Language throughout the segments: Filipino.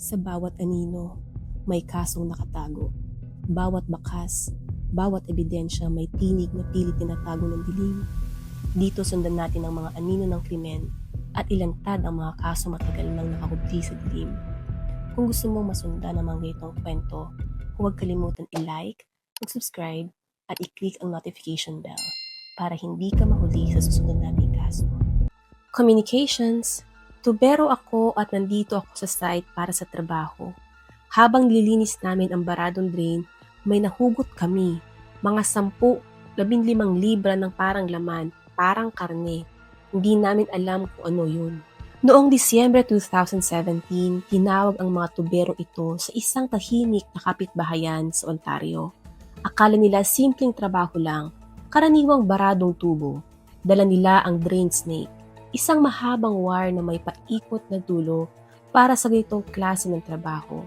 Sa bawat anino, may kasong nakatago. Bawat bakas, bawat ebidensya may tinig na pilit tinatago ng dilim. Dito sundan natin ang mga anino ng krimen at ilantad ang mga kaso matagal nang nakahubli sa dilim. Kung gusto mong masundan ang mga ganitong kwento, huwag kalimutan i-like, mag-subscribe, at i-click ang notification bell para hindi ka mahuli sa susunod nating kaso. Communications Tubero ako at nandito ako sa site para sa trabaho. Habang nililinis namin ang baradong drain, may nahugot kami. Mga sampu, labing limang libra ng parang laman, parang karne. Hindi namin alam kung ano yun. Noong Disyembre 2017, tinawag ang mga tubero ito sa isang tahimik na kapitbahayan sa Ontario. Akala nila simpleng trabaho lang, karaniwang baradong tubo. Dala nila ang drain snake isang mahabang wire na may paikot na dulo para sa ganitong klase ng trabaho.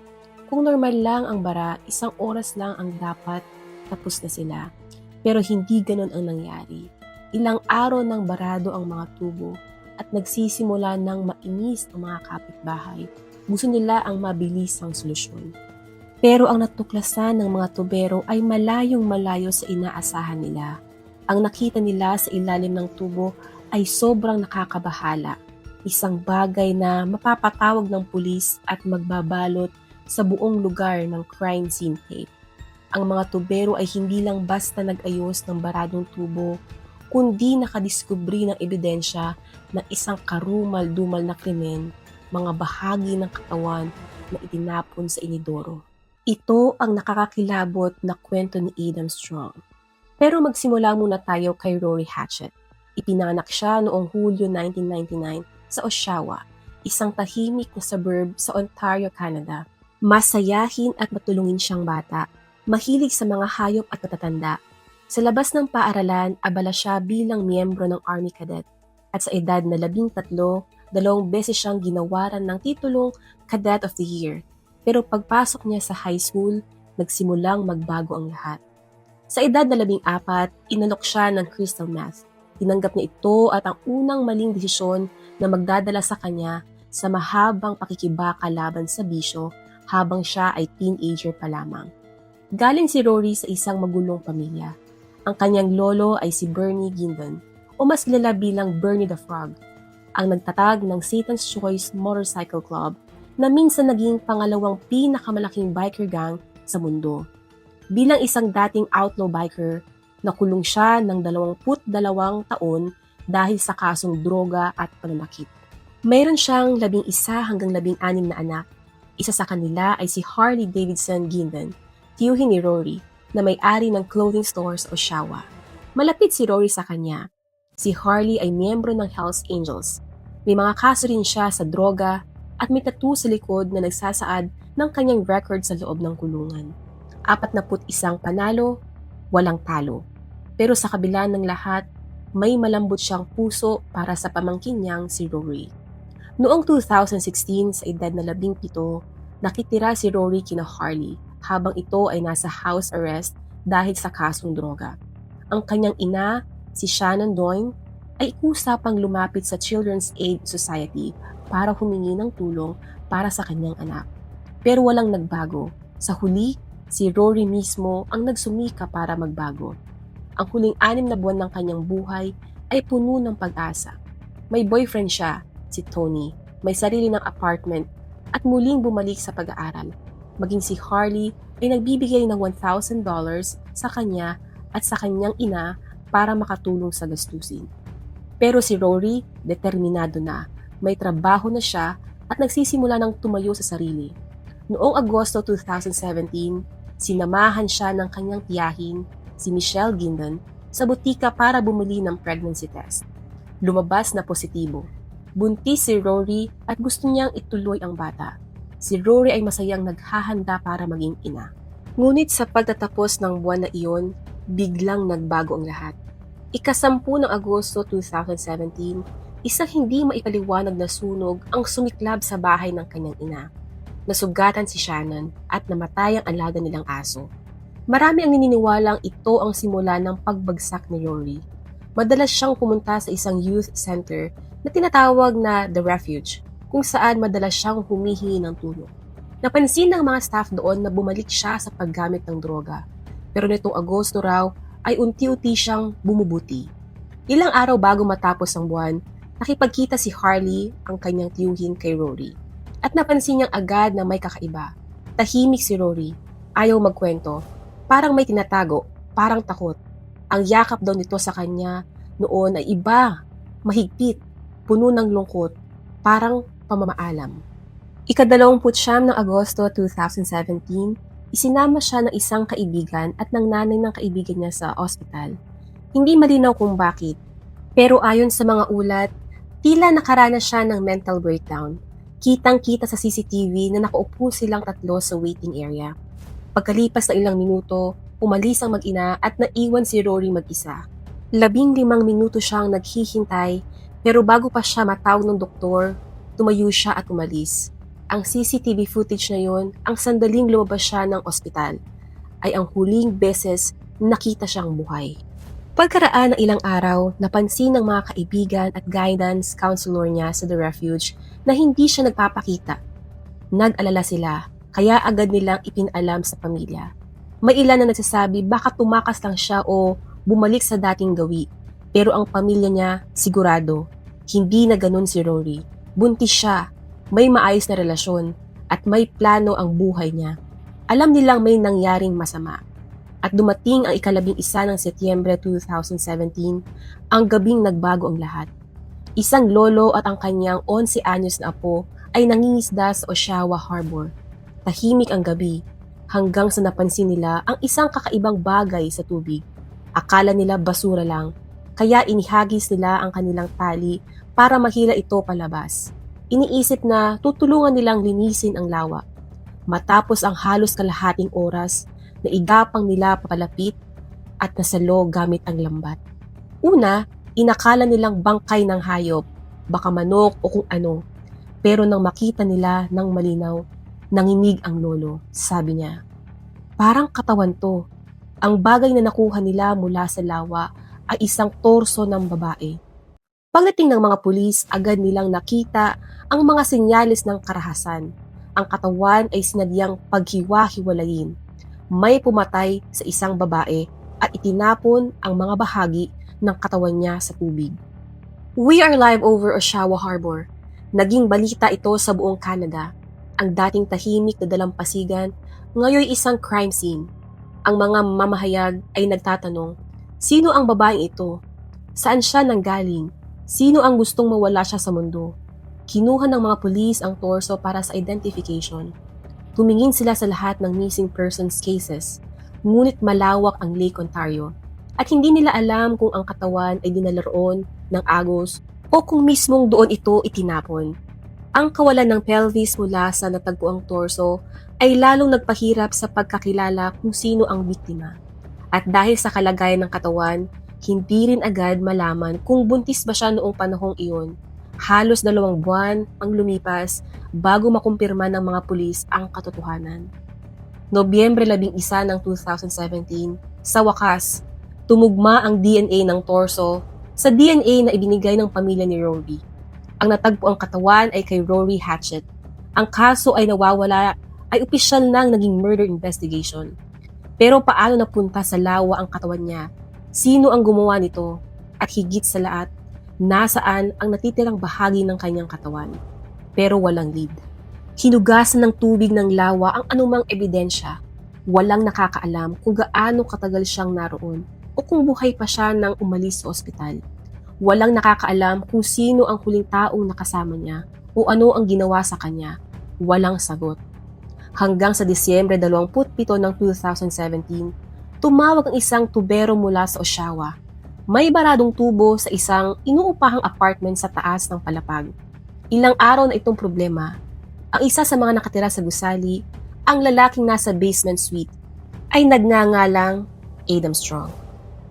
Kung normal lang ang bara, isang oras lang ang dapat tapos na sila. Pero hindi ganon ang nangyari. Ilang araw nang barado ang mga tubo at nagsisimula ng mainis ang mga kapitbahay. Gusto nila ang mabilisang solusyon. Pero ang natuklasan ng mga tubero ay malayong malayo sa inaasahan nila. Ang nakita nila sa ilalim ng tubo ay sobrang nakakabahala. Isang bagay na mapapatawag ng pulis at magbabalot sa buong lugar ng crime scene tape. Ang mga tubero ay hindi lang basta nag-ayos ng baradong tubo, kundi nakadiskubre ng ebidensya ng isang karumal-dumal na krimen, mga bahagi ng katawan na itinapon sa inidoro. Ito ang nakakakilabot na kwento ni Adam Strong. Pero magsimula muna tayo kay Rory Hatchett. Ipinanganak siya noong Hulyo 1999 sa Oshawa, isang tahimik na suburb sa Ontario, Canada. Masayahin at matulungin siyang bata, mahilig sa mga hayop at matatanda. Sa labas ng paaralan, abala siya bilang miyembro ng Army Cadet at sa edad na labing tatlo, dalawang beses siyang ginawaran ng titulong Cadet of the Year. Pero pagpasok niya sa high school, nagsimulang magbago ang lahat. Sa edad na labing apat, inalok siya ng crystal meth Tinanggap niya ito at ang unang maling desisyon na magdadala sa kanya sa mahabang pakikibaka laban sa bisyo habang siya ay teenager pa lamang. Galing si Rory sa isang magulong pamilya. Ang kanyang lolo ay si Bernie Gindon o mas kilala bilang Bernie the Frog, ang nagtatag ng Satan's Choice Motorcycle Club na minsan naging pangalawang pinakamalaking biker gang sa mundo. Bilang isang dating outlaw biker, Nakulong siya ng 22 taon dahil sa kasong droga at pananakit. Mayroon siyang labing isa hanggang labing anim na anak. Isa sa kanila ay si Harley Davidson Gindon, tiyuhin ni Rory, na may-ari ng clothing store sa Oshawa. Malapit si Rory sa kanya. Si Harley ay miyembro ng Hells Angels. May mga kaso rin siya sa droga at may tattoo sa likod na nagsasaad ng kanyang record sa loob ng kulungan. Apat na put isang panalo, walang talo. Pero sa kabila ng lahat, may malambot siyang puso para sa pamangkin niyang si Rory. Noong 2016, sa edad na labing pito, nakitira si Rory kina Harley habang ito ay nasa house arrest dahil sa kasong droga. Ang kanyang ina, si Shannon Doyne, ay kusapang lumapit sa Children's Aid Society para humingi ng tulong para sa kanyang anak. Pero walang nagbago. Sa huli, si Rory mismo ang nagsumika para magbago. Ang huling anim na buwan ng kanyang buhay ay puno ng pag-asa. May boyfriend siya, si Tony, may sarili ng apartment at muling bumalik sa pag-aaral. Maging si Harley ay nagbibigay ng $1,000 sa kanya at sa kanyang ina para makatulong sa gastusin. Pero si Rory, determinado na. May trabaho na siya at nagsisimula ng tumayo sa sarili. Noong Agosto 2017, sinamahan siya ng kanyang tiyahin si Michelle Gindon sa butika para bumili ng pregnancy test. Lumabas na positibo. Buntis si Rory at gusto niyang ituloy ang bata. Si Rory ay masayang naghahanda para maging ina. Ngunit sa pagtatapos ng buwan na iyon, biglang nagbago ang lahat. Ikasampu ng Agosto 2017, isang hindi maipaliwanag na sunog ang sumiklab sa bahay ng kanyang ina. Nasugatan si Shannon at namatay ang alaga nilang aso. Marami ang nininiwalang ito ang simula ng pagbagsak ni Rory. Madalas siyang pumunta sa isang youth center na tinatawag na The Refuge, kung saan madalas siyang humihingi ng tulong. Napansin ng mga staff doon na bumalik siya sa paggamit ng droga. Pero nitong Agosto raw ay unti-unti siyang bumubuti. Ilang araw bago matapos ang buwan, nakipagkita si Harley ang kanyang tiyuhin kay Rory. At napansin niyang agad na may kakaiba. Tahimik si Rory. Ayaw magkwento. Parang may tinatago. Parang takot. Ang yakap daw nito sa kanya noon ay iba. Mahigpit. Puno ng lungkot. Parang pamamaalam. Ikadalawamput siyam ng Agosto 2017, isinama siya ng isang kaibigan at ng nanay ng kaibigan niya sa ospital. Hindi malinaw kung bakit, pero ayon sa mga ulat, tila nakaranas siya ng mental breakdown. Kitang-kita sa CCTV na nakaupo silang tatlo sa waiting area. Pagkalipas ng ilang minuto, umalis ang mag-ina at naiwan si Rory mag-isa. Labing limang minuto siyang naghihintay pero bago pa siya matawag ng doktor, tumayo siya at umalis. Ang CCTV footage na yon, ang sandaling lumabas siya ng ospital, ay ang huling beses nakita siyang buhay. Pagkaraan ng ilang araw, napansin ng mga kaibigan at guidance counselor niya sa The Refuge na hindi siya nagpapakita. Nag-alala sila, kaya agad nilang ipinalam sa pamilya. May ilan na nagsasabi baka tumakas lang siya o bumalik sa dating gawi. Pero ang pamilya niya, sigurado, hindi na ganun si Rory. Buntis siya may maayos na relasyon at may plano ang buhay niya. Alam nilang may nangyaring masama. At dumating ang ikalabing isa ng Setyembre 2017, ang gabing nagbago ang lahat. Isang lolo at ang kanyang 11 anyos na apo ay nangingisda sa Oshawa Harbor. Tahimik ang gabi hanggang sa napansin nila ang isang kakaibang bagay sa tubig. Akala nila basura lang, kaya inihagis nila ang kanilang tali para mahila ito palabas iniisip na tutulungan nilang linisin ang lawa. Matapos ang halos kalahating oras na igapang nila papalapit at nasalo gamit ang lambat. Una, inakala nilang bangkay ng hayop, baka manok o kung ano. Pero nang makita nila ng malinaw, nanginig ang lolo, sabi niya. Parang katawan to. Ang bagay na nakuha nila mula sa lawa ay isang torso ng babae. Pagdating ng mga pulis, agad nilang nakita ang mga senyales ng karahasan. Ang katawan ay sinadyang paghiwa-hiwalayin. May pumatay sa isang babae at itinapon ang mga bahagi ng katawan niya sa tubig. We are live over Oshawa Harbor. Naging balita ito sa buong Canada. Ang dating tahimik na dalampasigan, ngayon isang crime scene. Ang mga mamahayag ay nagtatanong, sino ang babaeng ito? Saan siya nanggaling? Sino ang gustong mawala siya sa mundo? Kinuha ng mga pulis ang torso para sa identification. Tumingin sila sa lahat ng missing persons cases, ngunit malawak ang Lake Ontario at hindi nila alam kung ang katawan ay dinala roon ng agos o kung mismong doon ito itinapon. Ang kawalan ng pelvis mula sa natagpuang torso ay lalong nagpahirap sa pagkakilala kung sino ang biktima. At dahil sa kalagayan ng katawan, hindi rin agad malaman kung buntis ba siya noong panahong iyon. Halos dalawang buwan ang lumipas bago makumpirma ng mga pulis ang katotohanan. Nobyembre 11 ng 2017, sa wakas, tumugma ang DNA ng torso sa DNA na ibinigay ng pamilya ni Rory. Ang natagpo ang katawan ay kay Rory Hatchett. Ang kaso ay nawawala ay opisyal nang naging murder investigation. Pero paano napunta sa lawa ang katawan niya Sino ang gumawa nito? At higit sa lahat, nasaan ang natitirang bahagi ng kanyang katawan? Pero walang lead. Hinugasan ng tubig ng lawa ang anumang ebidensya. Walang nakakaalam kung gaano katagal siyang naroon o kung buhay pa siya nang umalis sa ospital. Walang nakakaalam kung sino ang huling taong nakasama niya o ano ang ginawa sa kanya. Walang sagot. Hanggang sa Disyembre 27 ng 2017, tumawag ang isang tubero mula sa Oshawa. May baradong tubo sa isang inuupahang apartment sa taas ng palapag. Ilang araw na itong problema. Ang isa sa mga nakatira sa gusali, ang lalaking nasa basement suite, ay nagngangalang Adam Strong.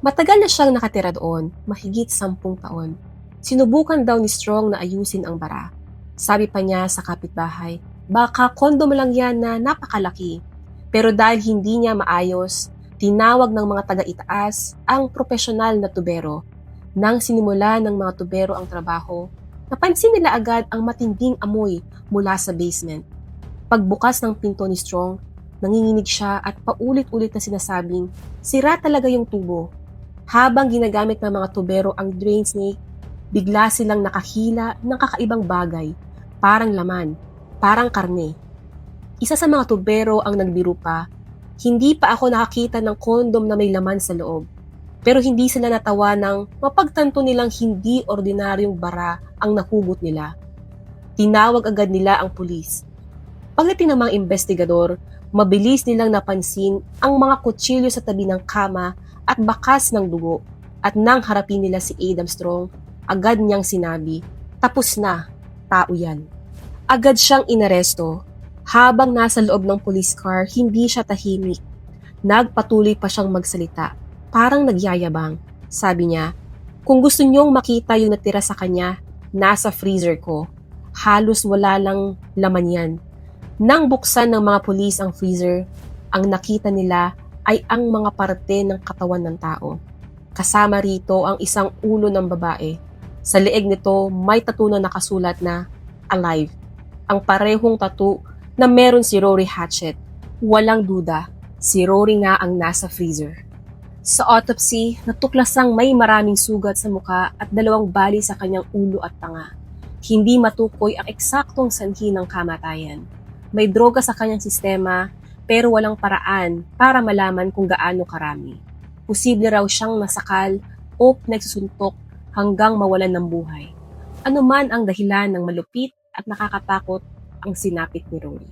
Matagal na siyang nakatira doon, mahigit sampung taon. Sinubukan daw ni Strong na ayusin ang bara. Sabi pa niya sa kapitbahay, baka kondo mo lang yan na napakalaki. Pero dahil hindi niya maayos, Tinawag ng mga taga-itaas ang profesional na tubero. Nang sinimula ng mga tubero ang trabaho, napansin nila agad ang matinding amoy mula sa basement. Pagbukas ng pinto ni Strong, nanginginig siya at paulit-ulit na sinasabing, sira talaga yung tubo. Habang ginagamit ng mga tubero ang drain snake, bigla silang nakahila ng kakaibang bagay, parang laman, parang karne. Isa sa mga tubero ang nagbiro pa, hindi pa ako nakakita ng kondom na may laman sa loob. Pero hindi sila natawa ng mapagtanto nilang hindi ordinaryong bara ang nahugot nila. Tinawag agad nila ang pulis. Pagdating ng mga investigador, mabilis nilang napansin ang mga kutsilyo sa tabi ng kama at bakas ng dugo. At nang harapin nila si Adam Strong, agad niyang sinabi, tapos na, tao yan. Agad siyang inaresto. Habang nasa loob ng police car, hindi siya tahimik. Nagpatuloy pa siyang magsalita. Parang nagyayabang. Sabi niya, kung gusto niyong makita yung natira sa kanya, nasa freezer ko. Halos wala lang laman yan. Nang buksan ng mga pulis ang freezer, ang nakita nila ay ang mga parte ng katawan ng tao. Kasama rito ang isang ulo ng babae. Sa leeg nito, may tattoo na nakasulat na alive. Ang parehong tattoo na meron si Rory Hatchet. Walang duda, si Rory nga ang nasa freezer. Sa autopsy, natuklasang may maraming sugat sa muka at dalawang bali sa kanyang ulo at tanga. Hindi matukoy ang eksaktong sanhi ng kamatayan. May droga sa kanyang sistema pero walang paraan para malaman kung gaano karami. Posible raw siyang nasakal o nagsusuntok hanggang mawalan ng buhay. Ano man ang dahilan ng malupit at nakakatakot ang sinapit ni Rory.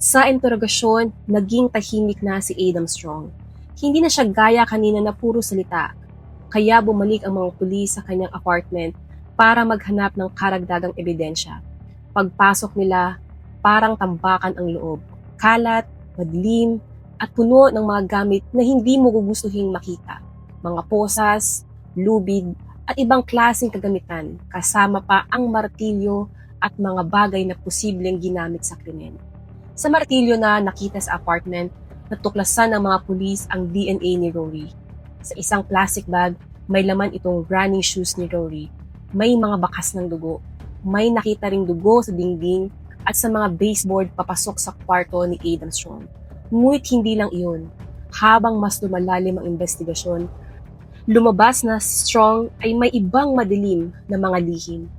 Sa interogasyon, naging tahimik na si Adam Strong. Hindi na siya gaya kanina na puro salita. Kaya bumalik ang mga pulis sa kanyang apartment para maghanap ng karagdagang ebidensya. Pagpasok nila, parang tambakan ang loob. Kalat, madilim, at puno ng mga gamit na hindi mo gugustuhin makita. Mga posas, lubid, at ibang klaseng kagamitan, kasama pa ang martilyo at mga bagay na posibleng ginamit sa krimen. Sa martilyo na nakita sa apartment, natuklasan ng mga pulis ang DNA ni Rory. Sa isang plastic bag, may laman itong running shoes ni Rory. May mga bakas ng dugo. May nakita ring dugo sa dingding at sa mga baseboard papasok sa kwarto ni Adam Strong. Ngunit hindi lang iyon. Habang mas lumalalim ang investigasyon, lumabas na Strong ay may ibang madilim na mga lihim.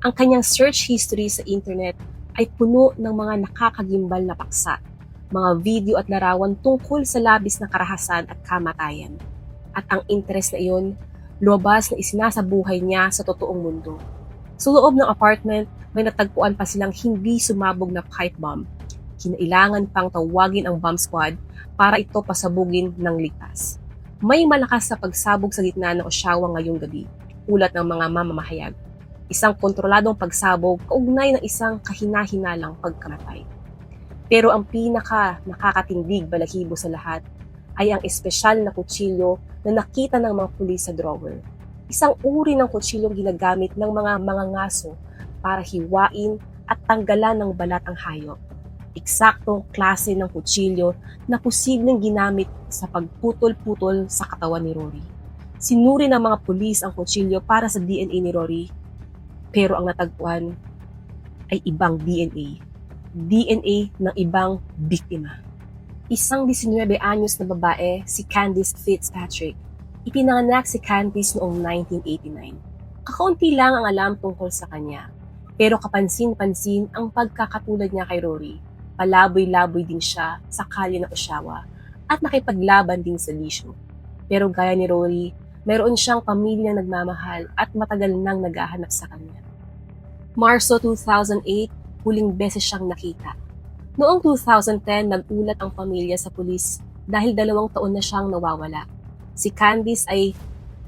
Ang kanyang search history sa internet ay puno ng mga nakakagimbal na paksa, mga video at larawan tungkol sa labis na karahasan at kamatayan. At ang interes na iyon, lumabas na isinasabuhay niya sa totoong mundo. Sa loob ng apartment, may natagpuan pa silang hindi sumabog na pipe bomb. Kinailangan pang tawagin ang bomb squad para ito pasabugin ng ligtas. May malakas sa pagsabog sa gitna ng Oshawa ngayong gabi, ulat ng mga mamamahayag. Isang kontroladong pagsabog kaugnay ng isang kahina-hinalang pagkamatay. Pero ang pinaka nakakatindig balahibo sa lahat ay ang espesyal na kutsilyo na nakita ng mga pulis sa drawer. Isang uri ng kutsilyong ginagamit ng mga mangangaso para hiwain at tanggalan ng balat ang hayop. Eksaktong klase ng kutsilyo na posibleng ginamit sa pagputol-putol sa katawan ni Rory. Sinuri ng mga pulis ang kutsilyo para sa DNA ni Rory, pero ang natagpuan ay ibang DNA. DNA ng ibang biktima. Isang 19 anyos na babae, si Candice Fitzpatrick. Ipinanganak si Candice noong 1989. Kakaunti lang ang alam tungkol sa kanya pero kapansin-pansin ang pagkakatulad niya kay Rory. Palaboy-laboy din siya sa kalye ng Oshawa at nakipaglaban din sa lisyo. Pero gaya ni Rory, meron siyang pamilyang nagmamahal at matagal nang naghahanap sa kanya. Marso 2008, huling beses siyang nakita. Noong 2010, nagulat ang pamilya sa pulis dahil dalawang taon na siyang nawawala. Si Candice ay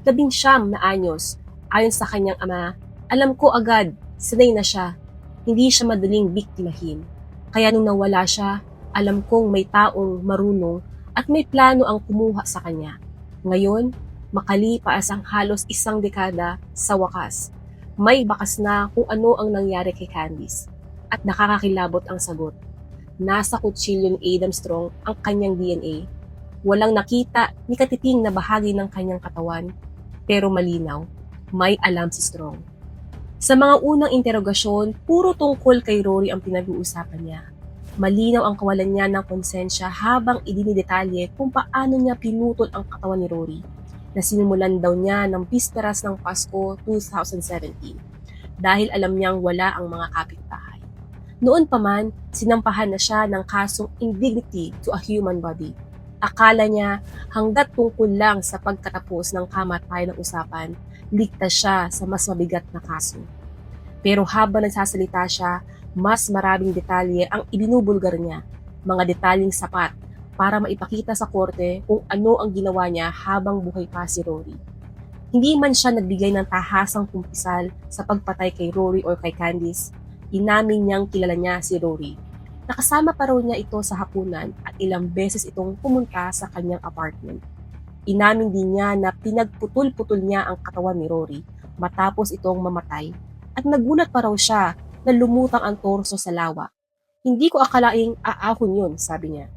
labing siyam na anyos. Ayon sa kanyang ama, alam ko agad, sanay na siya. Hindi siya madaling biktimahin. Kaya nung nawala siya, alam kong may taong marunong at may plano ang kumuha sa kanya. Ngayon, makalipas ang halos isang dekada sa wakas, may bakas na kung ano ang nangyari kay Candice at nakakakilabot ang sagot. Nasa kutsilyo ni Adam Strong ang kanyang DNA. Walang nakita ni katiting na bahagi ng kanyang katawan, pero malinaw, may alam si Strong. Sa mga unang interogasyon, puro tungkol kay Rory ang pinag-uusapan niya. Malinaw ang kawalan niya ng konsensya habang idinidetalye kung paano niya pinutol ang katawan ni Rory na sinimulan daw niya ng bisperas ng Pasko 2017 dahil alam niyang wala ang mga kapitbahay. Noon pa man, sinampahan na siya ng kasong indignity to a human body. Akala niya hanggat tungkol lang sa pagkatapos ng kamatayan ng usapan, ligtas siya sa mas mabigat na kaso. Pero habang nagsasalita siya, mas maraming detalye ang ibinubulgar niya, mga detalyeng sapat para maipakita sa korte kung ano ang ginawa niya habang buhay pa si Rory. Hindi man siya nagbigay ng tahasang kumpisal sa pagpatay kay Rory or kay Candice, inamin niyang kilala niya si Rory. Nakasama pa raw niya ito sa hapunan at ilang beses itong pumunta sa kanyang apartment. Inamin din niya na pinagputol-putol niya ang katawan ni Rory matapos itong mamatay at nagulat pa raw siya na lumutang ang torso sa lawa. Hindi ko akalaing aahon yun, sabi niya.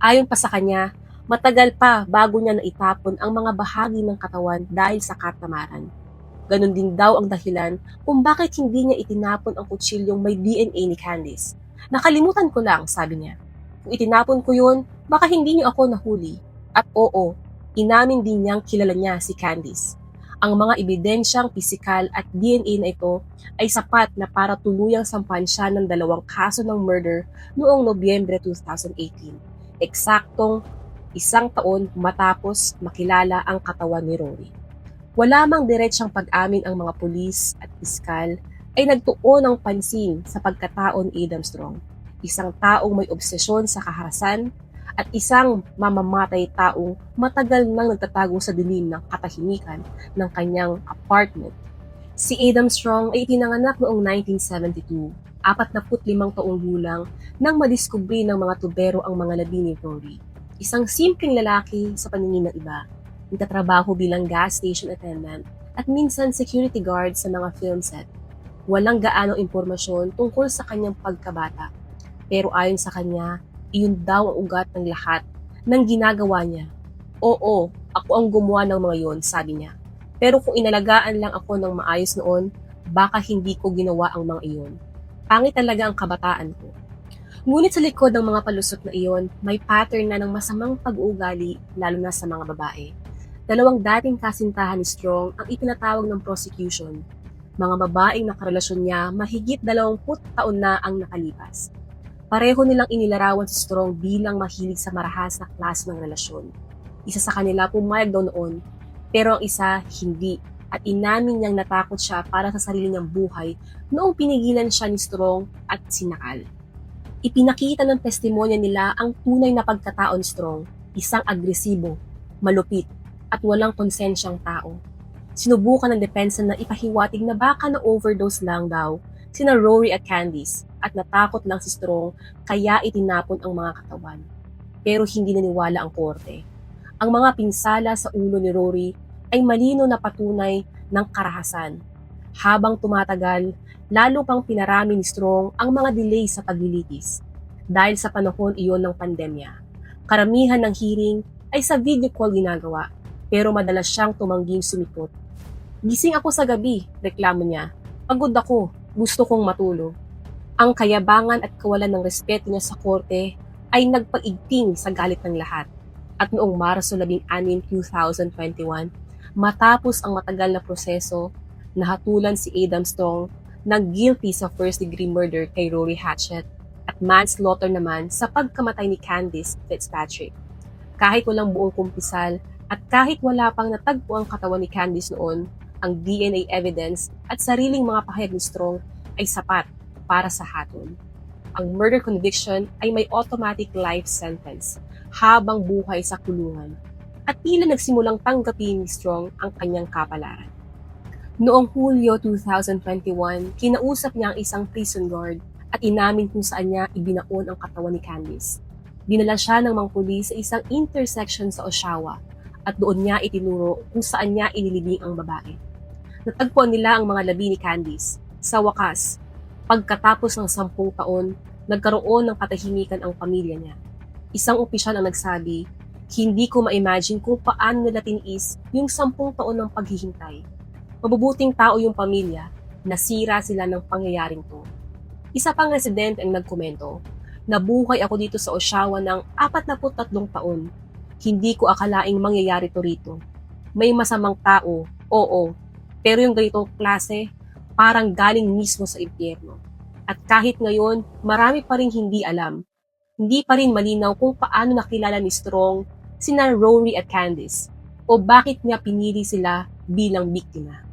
Ayon pa sa kanya, matagal pa bago niya naitapon ang mga bahagi ng katawan dahil sa katamaran. Ganon din daw ang dahilan kung bakit hindi niya itinapon ang kutsilyong may DNA ni Candice. Nakalimutan ko lang, sabi niya. Kung itinapon ko yun, baka hindi niyo ako nahuli. At oo, inamin din niyang kilala niya si Candice. Ang mga ebidensyang pisikal at DNA na ito ay sapat na para tuluyang sampan siya ng dalawang kaso ng murder noong Nobyembre 2018. Eksaktong isang taon matapos makilala ang katawan ni Rory. Wala mang diretsyang pag-amin ang mga pulis at piskal ay nagtuon ng pansin sa pagkataon ni Adam Strong, isang taong may obsesyon sa kaharasan at isang mamamatay taong matagal nang nagtatago sa dilim ng katahimikan ng kanyang apartment. Si Adam Strong ay itinanganak noong 1972, 45 taong gulang, nang madiskubri ng mga tubero ang mga labi ni Rory. Isang simpleng lalaki sa paningin ng iba, nagtatrabaho bilang gas station attendant at minsan security guard sa mga film set. Walang gaano impormasyon tungkol sa kanyang pagkabata. Pero ayon sa kanya, iyon daw ang ugat ng lahat ng ginagawa niya. Oo, ako ang gumawa ng mga yon, sabi niya. Pero kung inalagaan lang ako ng maayos noon, baka hindi ko ginawa ang mga iyon. Pangit talaga ang kabataan ko. Ngunit sa likod ng mga palusot na iyon, may pattern na ng masamang pag-uugali, lalo na sa mga babae. Dalawang dating kasintahan ni Strong ang itinatawag ng prosecution. Mga babaeng nakarelasyon niya mahigit 20 taon na ang nakalipas. Pareho nilang inilarawan si Strong bilang mahilig sa marahas na klase ng relasyon. Isa sa kanila pumayag daw noon, pero ang isa hindi at inamin niyang natakot siya para sa sarili niyang buhay noong pinigilan siya ni Strong at sinakal. Ipinakita ng testimonya nila ang tunay na pagkatao ni Strong, isang agresibo, malupit, at walang konsensyang tao. Sinubukan ng depensa na ipahiwatig na baka na overdose lang daw sina Rory at Candice at natakot lang si Strong kaya itinapon ang mga katawan. Pero hindi naniwala ang korte. Ang mga pinsala sa ulo ni Rory ay malino na patunay ng karahasan. Habang tumatagal, lalo pang pinarami ni Strong ang mga delay sa paglilitis dahil sa panahon iyon ng pandemya. Karamihan ng hearing ay sa video call ginagawa pero madalas siyang tumangging sumikot. Gising ako sa gabi, reklamo niya. Pagod ako, gusto kong matulog. Ang kayabangan at kawalan ng respeto niya sa korte ay nagpag-igting sa galit ng lahat. At noong Marso 16, 2021, matapos ang matagal na proseso, nahatulan si Adam Strong ng guilty sa first-degree murder kay Rory Hatchett at manslaughter naman sa pagkamatay ni Candice Fitzpatrick. Kahit walang buong kumpisal at kahit wala pang natagpo ang katawan ni Candice noon, ang DNA evidence at sariling mga pahayag ni Strong ay sapat para sa hatol. Ang murder conviction ay may automatic life sentence habang buhay sa kulungan at tila nagsimulang tanggapin ni Strong ang kanyang kapalaran. Noong Hulyo 2021, kinausap niya ang isang prison guard at inamin kung saan niya ibinaon ang katawan ni Candice. Dinala siya ng mga pulis sa isang intersection sa Oshawa at doon niya itinuro kung saan niya inilibing ang babae. Natagpuan nila ang mga labi ni Candice. Sa wakas, pagkatapos ng sampung taon, nagkaroon ng katahimikan ang pamilya niya. Isang opisyal ang nagsabi, hindi ko ma-imagine kung paano nila tiniis yung sampung taon ng paghihintay. Mabubuting tao yung pamilya, nasira sila ng pangyayaring to. Isa pang residente ang nagkomento, Nabuhay ako dito sa Oshawa ng 43 taon. Hindi ko akalaing mangyayari to rito. May masamang tao, oo, pero yung ganitong klase, parang galing mismo sa impyerno. At kahit ngayon, marami pa rin hindi alam. Hindi pa rin malinaw kung paano nakilala ni Strong sina Rory at Candice o bakit niya pinili sila bilang biktima.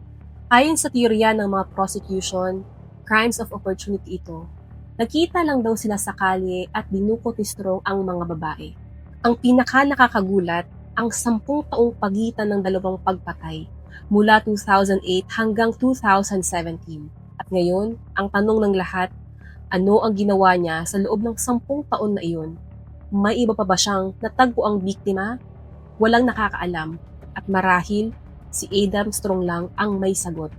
Ayon sa teorya ng mga prosecution, crimes of opportunity ito. Nakita lang daw sila sa kalye at dinukot ni Strong ang mga babae. Ang pinaka nakakagulat, ang sampung taong pagitan ng dalawang pagpatay mula 2008 hanggang 2017. At ngayon, ang tanong ng lahat, ano ang ginawa niya sa loob ng sampung taon na iyon? May iba pa ba siyang natagpo ang biktima? Walang nakakaalam at marahil si Adam Strong lang ang may sagot.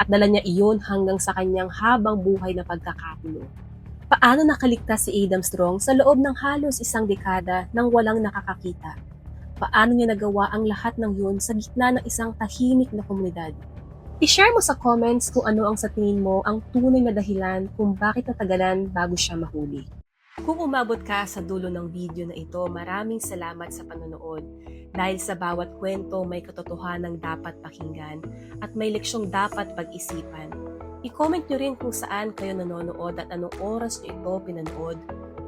At dala niya iyon hanggang sa kanyang habang buhay na pagkakakulong. Paano nakaligtas si Adam Strong sa loob ng halos isang dekada nang walang nakakakita? Paano niya nagawa ang lahat ng yun sa gitna ng isang tahimik na komunidad? I-share mo sa comments kung ano ang sa tingin mo ang tunay na dahilan kung bakit natagalan bago siya mahuli. Kung umabot ka sa dulo ng video na ito, maraming salamat sa panonood. Dahil sa bawat kwento may katotohanan dapat pakinggan at may leksyong dapat pag-isipan. I-comment nyo rin kung saan kayo nanonood at anong oras nyo ito pinanood.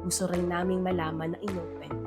Gusto rin naming malaman ang inyong.